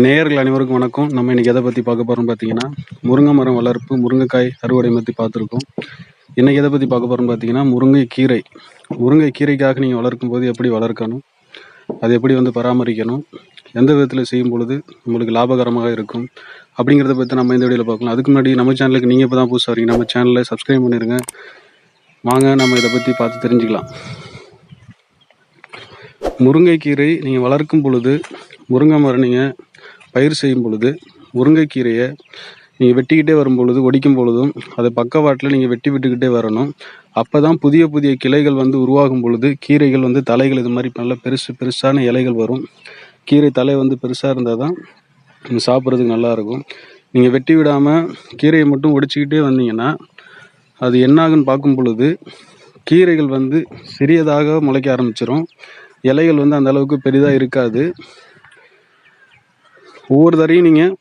நேர்கள் அனைவருக்கும் வணக்கம். நம்ம இன்றைக்கி எதை பற்றி பார்க்க போகிறோம் பார்த்தீங்கன்னா முருங்கை மரம் வளர்ப்பு முருங்கைக்காய் அறுவடை பற்றி பார்த்துருக்கோம். இன்றைக்கி எதை பற்றி பார்க்க போகிறோம் பார்த்தீங்கன்னா முருங்கை கீரை. முருங்கை கீரைக்காக நீங்கள் வளர்க்கும் போது எப்படி வளர்க்கணும்? அது எப்படி வந்து பராமரிக்கணும்? எந்த விதத்தில் செய்யும் பொழுது உங்களுக்கு லாபகரமாக இருக்கும்? அப்படிங்கிறத பற்றி நம்ம இந்த வீடியோவில் பார்க்கலாம். அதுக்கு முன்னாடி நம்ம சேனலுக்கு நீங்கள் இப்போ தான் புதுசாக வரீங்க நம்ம சேனலை சப்ஸ்கிரைப் பண்ணிடுங்க வாங்க நம்ம இதை பற்றி பார்த்து தெரிஞ்சுக்கலாம். முருங்கைக்கீரை நீங்கள் வளர்க்கும் பொழுது முருங்கை மரம் நீங்கள் பயிர் செய்யும் பொழுது முருங்கைக்கீரையை நீங்கள் வெட்டிக்கிட்டே வரும் பொழுது ஒடிக்கும் பொழுதும் அதை பக்கவாட்டில் நீங்கள் வெட்டி விட்டுக்கிட்டே வரணும். அப்போ தான் புதிய புதிய கிளைகள் வந்து உருவாகும் பொழுது கீரைகள் வந்து தலைகள் இது மாதிரி நல்ல பெருசு பெருசான இலைகள் வரும். கீரை தலை வந்து பெருசாக இருந்தால் தான் நீங்கள் சாப்பிட்றதுக்கு நல்லாயிருக்கும் நீங்கள் வெட்டி விடாமல் கீரையை மட்டும் ஒடிச்சிக்கிட்டே வந்தீங்கன்னா அது என்னாகுன்னு பார்க்கும் பொழுது கீரைகள் வந்து சிறியதாக முளைக்க ஆரம்பிச்சிடும் இலைகள் வந்து அந்த அளவுக்கு பெரிதாக இருக்காது. ஒவ்வொரு தரையும் நீங்கள்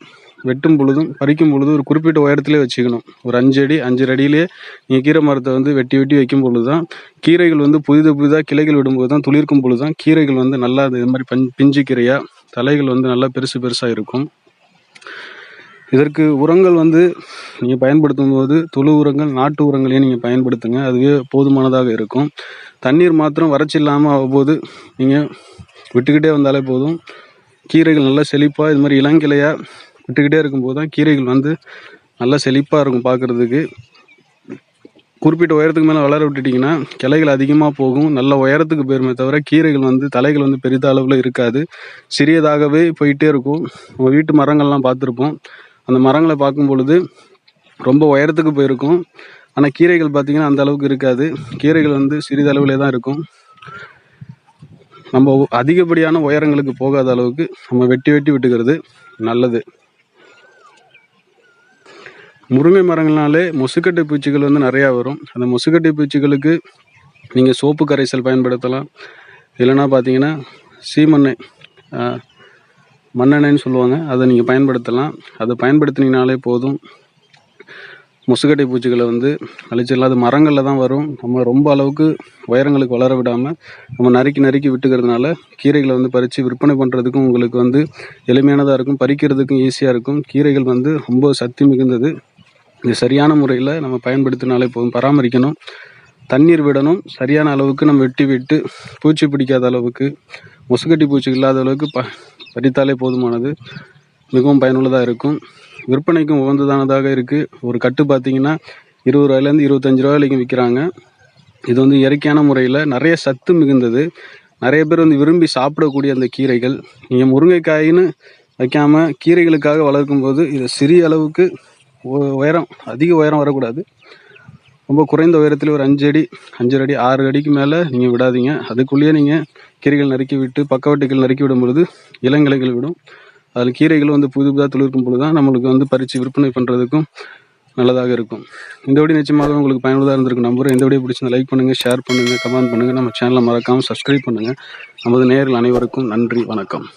வெட்டும் பொழுதும் பறிக்கும் பொழுதும் ஒரு குறிப்பிட்ட உயரத்திலே வச்சுக்கணும். ஒரு அஞ்சு அடி அஞ்சு அடியிலே நீங்கள் கீரை மரத்தை வந்து வெட்டி வெட்டி வைக்கும் பொழுது தான் கீரைகள் வந்து புதிது புதிதாக கிளைகள் விடும்போது தான் துளிர்க்கும் பொழுது தான் கீரைகள் வந்து நல்லா இது மாதிரி பஞ் பிஞ்சு கீரையாக தலைகள் வந்து நல்லா பெருசு பெருசாக இருக்கும். இதற்கு உரங்கள் வந்து நீங்கள் பயன்படுத்தும் போது தொழு உரங்கள் நாட்டு உரங்களையும் நீங்கள் பயன்படுத்துங்க. அதுவே போதுமானதாக இருக்கும். தண்ணீர் மாத்திரம் வறட்சி இல்லாமல் அவ்வப்போது நீங்கள் விட்டுக்கிட்டே வந்தாலே போதும். கீரைகள் நல்லா செழிப்பாக இது மாதிரி இளங்கிளையாக விட்டுக்கிட்டே இருக்கும்போது தான் கீரைகள் வந்து நல்லா செழிப்பாக இருக்கும் பார்க்குறதுக்கு குறிப்பிட்ட உயரத்துக்கு மேலே வளர விட்டுட்டிங்கன்னா கிளைகள் அதிகமாக போகும். நல்ல உயரத்துக்கு போயிருமே தவிர கீரைகள் வந்து தலைகள் வந்து பெரித அளவில் இருக்காது. சிறியதாகவே போயிட்டே இருக்கும். நம்ம வீட்டு மரங்கள்லாம் பார்த்துருப்போம். அந்த மரங்களை பார்க்கும் பொழுது ரொம்ப உயரத்துக்கு போயிருக்கும். ஆனால் கீரைகள் பார்த்திங்கன்னா அந்த அளவுக்கு இருக்காது. கீரைகள் வந்து சிறிதளவிலே தான் இருக்கும். நம்ம அதிகப்படியான உயரங்களுக்கு போகாத அளவுக்கு நம்ம வெட்டி வெட்டி விட்டுக்கிறது நல்லது. முருங்கை மரங்கள்னாலே முசுக்கட்டை பூச்சிகள் வந்து நிறையா வரும். அந்த முசுக்கட்டை பூச்சிகளுக்கு நீங்கள் சோப்பு கரைசல் பயன்படுத்தலாம். இல்லைன்னா பார்த்தீங்கன்னா சீமண்ணை மண்ணெண்ணெய்ன்னு சொல்லுவாங்க. அதை நீங்கள் பயன்படுத்தலாம். அதை பயன்படுத்தினீங்கனாலே போதும். முசுகட்டை பூச்சிகளை வந்து அழிச்சிடலாம் அது மரங்களில் தான் வரும். நம்ம ரொம்ப அளவுக்கு உயரங்களுக்கு வளர விடாமல் நம்ம நறுக்கி நறுக்கி விட்டுக்கிறதுனால கீரைகளை வந்து பறித்து விற்பனை பண்ணுறதுக்கும் உங்களுக்கு வந்து எளிமையானதாக இருக்கும் பறிக்கிறதுக்கும் ஈஸியாக இருக்கும். கீரைகள் வந்து ரொம்ப சக்தி மிகுந்தது. இது சரியான முறையில் நம்ம பயன்படுத்தினாலே போதும். பராமரிக்கணும். தண்ணீர் விடணும். சரியான அளவுக்கு நம்ம வெட்டி விட்டு பூச்சி பிடிக்காத அளவுக்கு முசுகட்டி பூச்சி இல்லாத அளவுக்கு ப பறித்தாலே போதுமானது. மிகவும் பயனுள்ளதாக இருக்கும். விற்பனைக்கும் உகந்ததானதாக இருக்குது ஒரு கட்டு பார்த்தீங்கன்னா இருபது ரூபாயிலேருந்து இருபத்தஞ்சி ரூபா வரைக்கும் விற்கிறாங்க இது வந்து இயற்கையான முறையில் நிறைய சத்து மிகுந்தது. நிறைய பேர் வந்து விரும்பி சாப்பிடக்கூடிய அந்த கீரைகள். நீங்கள் முருங்கைக்காயின்னு வைக்காமல் கீரைகளுக்காக வளர்க்கும் போது இது சிறிய அளவுக்கு உயரம் அதிக உயரம் வரக்கூடாது. ரொம்ப குறைந்த உயரத்தில் ஒரு அஞ்சு அடி அஞ்சரை அடி ஆறு அடிக்கு மேலே நீங்கள் விடாதீங்க. அதுக்குள்ளேயே நீங்கள் கீரைகள் நறுக்கி விட்டு பக்கவாட்டுகள் நறுக்கி விடும் பொழுது இளங்கிளைகள் விடும். அதில் கீரைகள் வந்து புது புதாக துளிர்க்கும் பொழுது தான் நம்மளுக்கு வந்து பறித்து விற்பனை பண்ணுறதுக்கும் நல்லதாக இருக்கும். இந்த வீடியோ நிச்சயமாக உங்களுக்கு பயனுள்ளதாக இருந்திருக்கு நம்புகிறேன் இந்த வீடியோ பிடிச்சிருந்தா லைக் பண்ணுங்கள் ஷேர் பண்ணுங்கள் கமெண்ட் பண்ணுங்கள் நம்ம சேனலை மறக்காமல் சப்ஸ்கிரைப் பண்ணுங்கள் நமது நேரில் அனைவருக்கும் நன்றி வணக்கம்.